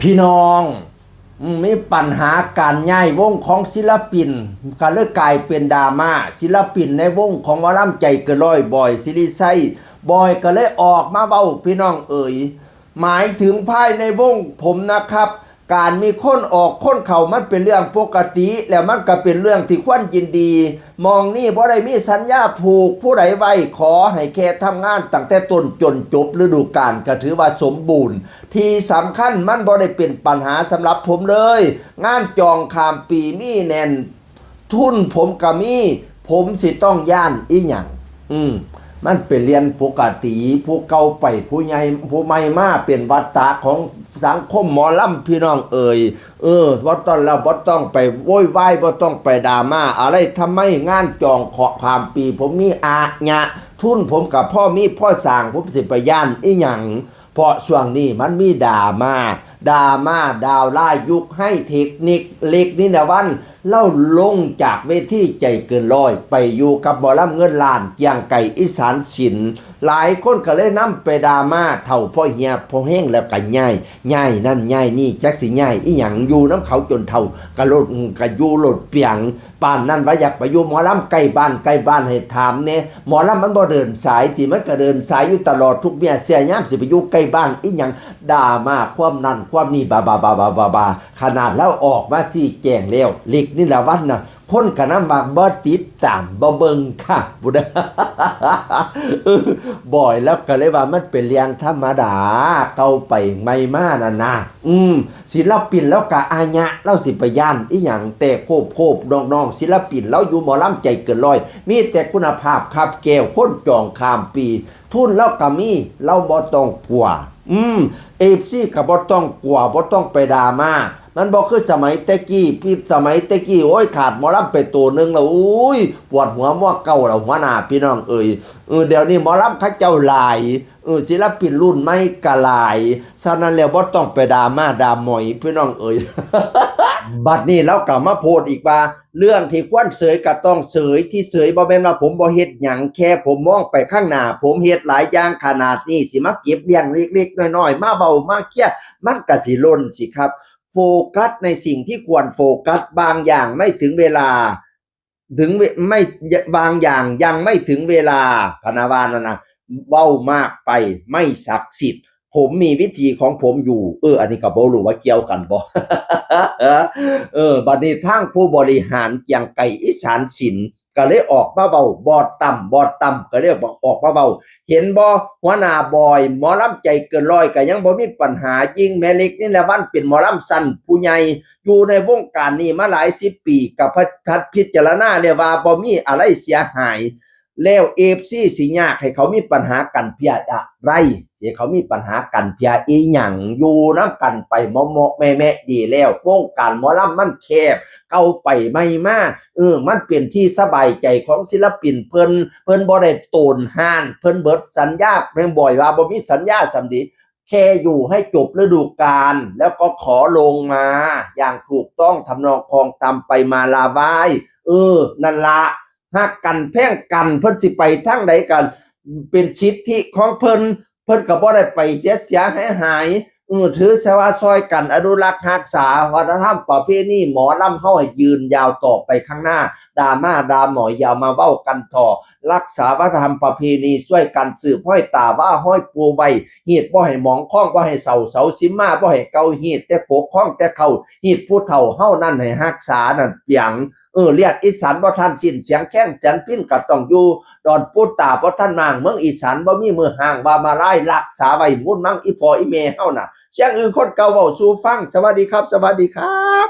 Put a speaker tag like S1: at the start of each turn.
S1: พี่น้องมีปัญหาการย้ายวงของศิลปินก็เลยกลายเป็นดราม่าศิลปินในวงของหมอลำใจเกินร้อยบอยซิลิไซบอยก็เลยออกมาเบ้าพี่น้องเอ๋ยหมายถึงภายในวงผมนะครับ การมีคนออกคนเข่ามันเป็นเรื่องปกติ แล้วมันก็เป็นเรื่องที่ควรยินดี มองนี่บ่ได้มีสัญญาผูกผู้ใดไว้ขอให้แค่ทำงานตั้งแต่ต้นจนจบฤดูกาลก็ถือว่าสมบูรณ์ ที่สำคัญมันบ่ได้เป็นปัญหาสำหรับผมเลย งานจองข้ามปีมีแน่น ทุนผมก็มี ผมสิต้องย่านอีหยังอืม มันเป็นเรียนปกติผู้เก่าไปผู้ใหญ่ผู้ใหม่มาเป็นวัฏฏะของสังคมหมอลำพี่น้องเอ่ยเออบ่ต้องเราบ่ต้องไปโวยวายบ่ต้องไปดราม่าอะไรทำไมงานจองขอความปี ผมมีอาญะทุนผมกับพ่อมีพ่อสร้างผมสิไปย่านอีหยังเพราะช่วงนี้มันมีดราม่า ดราม่าดาวไล่ยุคให้เทคนิคเล็กนี่นะวัน เล่าลงจากเวทีใจเกินร้อย ไปอยู่กับหมอลำเงินล้านเกียงไก่อีสานศิลป์หลายคนก็เลยนำไปดราม่าเท่าพ่อเฮียพ่อแห้งแล้วก็ย่ายย่ายนั่นย่ายนี่แจักสิย่ายอีหยังอยู่น้ำเขาจนเท่ากระโลดกระยูโลดเปียงป่านนั้นว่าอยากไปอยู่หมอลำใกล้บ้านใกล้บ้านให้ถามเนี่ยหมอลำมันบ่เดินสายที่มันก็เดินสายอยู่ตลอดทุกเมียเสียยามสิไปอยู่ใกล้บ้านอีหยังด่ามาความนั้นความนี้บาบาบาบาบาบาขนาดแล้วออกมาสี่แจงแล้วเล็กนี่ละวันน่ะคนกันน้ำบากบ่ติดตามบ่เบิงค่ะบุดบ่อยแล้วก็เลยว่ามันเป็นเรื่องธรรมดาเก่าไปไม่มานะนะอืมศิลปินแล้วก็อาญะเล่าสิไปย่านอีหยังแต่โคบโคบน้องๆศิลปินแล้วอยู่หมอลำใจเกินร้อย มีแต่คุณภาพครับแก้วคนจองข้ามปี ทุนแล้วก็มีเราบ่ต้องกลัว อืมเอฟซีก็บ่ต้องกลัวบ่ต้องไปดราม่ามันบอกคือสมัยเตะกี้พี่สมัยเตะกี้โอ้ยขาดมอลำไปตัวนึงแล้วอุ้ยปวดหัวมั่วเก่าแล้วหัวหน้าพี่น้องเอ่ยเออเดี๋ยวนี้มอลำข้าเจ้าลายเออศิลปินรุ่นไม่กะลายฉะนั้นแล้วบ่ต้องไปดราม่าดรามอยพี่น้องเอ่ย บัดนี้เรากลับมาโพดอีกว่า เรื่องที่ควรเสยก็ต้องเสยที่เสยบ่แม่นว่าผมบ่เฮ็ดหยังแค่ผมมองไปข้างหน้า ผมเฮ็ดหลายอย่างขนาดนี้สิมาเก็บเลี้ยงเล็กๆน้อยๆมาเบามาเครียมันก็สิล่นสิครับ โฟกัสในสิ่งที่ควรโฟกัสบางอย่างไม่ถึงเวลา ถึงไม่บางอย่างยังไม่ถึงเวลาพนาวานะนะเว้ามากไปไม่ศักดิ์สิทธิ์ ผมมีวิธีของผมอยู่ เออ อันนี้ก็บ่รู้ว่าเกี่ยวกันบ่เออบัดนี้ทางผู้บริหารเกียงไก่อีสานศิลป์ก็เลยออกมาเบาบอดต่ำบอดต่ำก็เลยบอกออกมาเบาเห็นบ่หัวหน้าบอย หมอลำใจเกินร้อยก็ยังบ่มีปัญหายิ่งแม่เล็กนี่แหละวันเป็นหมอลำสั้นผู้ใหญ่อยู่ในวงการนี้มาหลายสิบปีกับพัดพิจารณาเลยว่าบ่มีอะไรเสียหาย แล้วเอฟซีสิยากให้เขามีปัญหากันเพียอะไรเสียเขามีปัญหากันเพียอีหยังอยู่น้ำกันไปเมาะๆแม่ดีแล้ววงการหมอลำมันแคบเก่าไปไม่มาเออมันเป็นที่สบายใจของศิลปินเพิ่นเพิ่นบ่ได้โตนห้านเพิ่นเบิดสัญญาแม่งบ่อยว่าบ่มีสัญญาสำดีแค่อยู่ให้จบฤดูกาลแล้วก็ขอลงมา อย่างถูกต้องทำนองคลองตามไปมาลาบาย เออ นั่นละ หักกันแพ่งกันเพิ่นสิไปทางใดกัน เป็นสิทธิของเพิ่นเพิ่นก็บ่ได้ไปเสียเสียหายหายเออถือซะว่าซอยกันอนุรักษ์รักษาวัฒนธรรมประเพณีหมอลำเฮาให้ยืนยาวต่อไปข้างหน้าดราม่าดราหมอยาวมาเว้ากันต่อ รักษาวัฒนธรรมประเพณีช่วยกันสืบห้อยตาว่าห้อยปูไว้หีดบ่ให้หมองข้องบ่ให้เสาเสาสิมาบ่ให้เกาหีดแต่ปกข้องแต่เขาหีดผู้เฒ่าเฮานั่นให้รักษานั่นเปียง เออเรียกอีสานบ่ท่านสิ้นเสียงแข้งจันพิ้นก็ต้องอยู่ดอนปูตาบ่ท่านมางเมืองอีสานบ่มีมือห่างบามาไล่รักษาไว้มุ่นมั่งอีพออีเมเฮาน่ะเสียงอื่นคนเก่าเว้าสู่ฟัง สวัสดีครับ สวัสดีครับ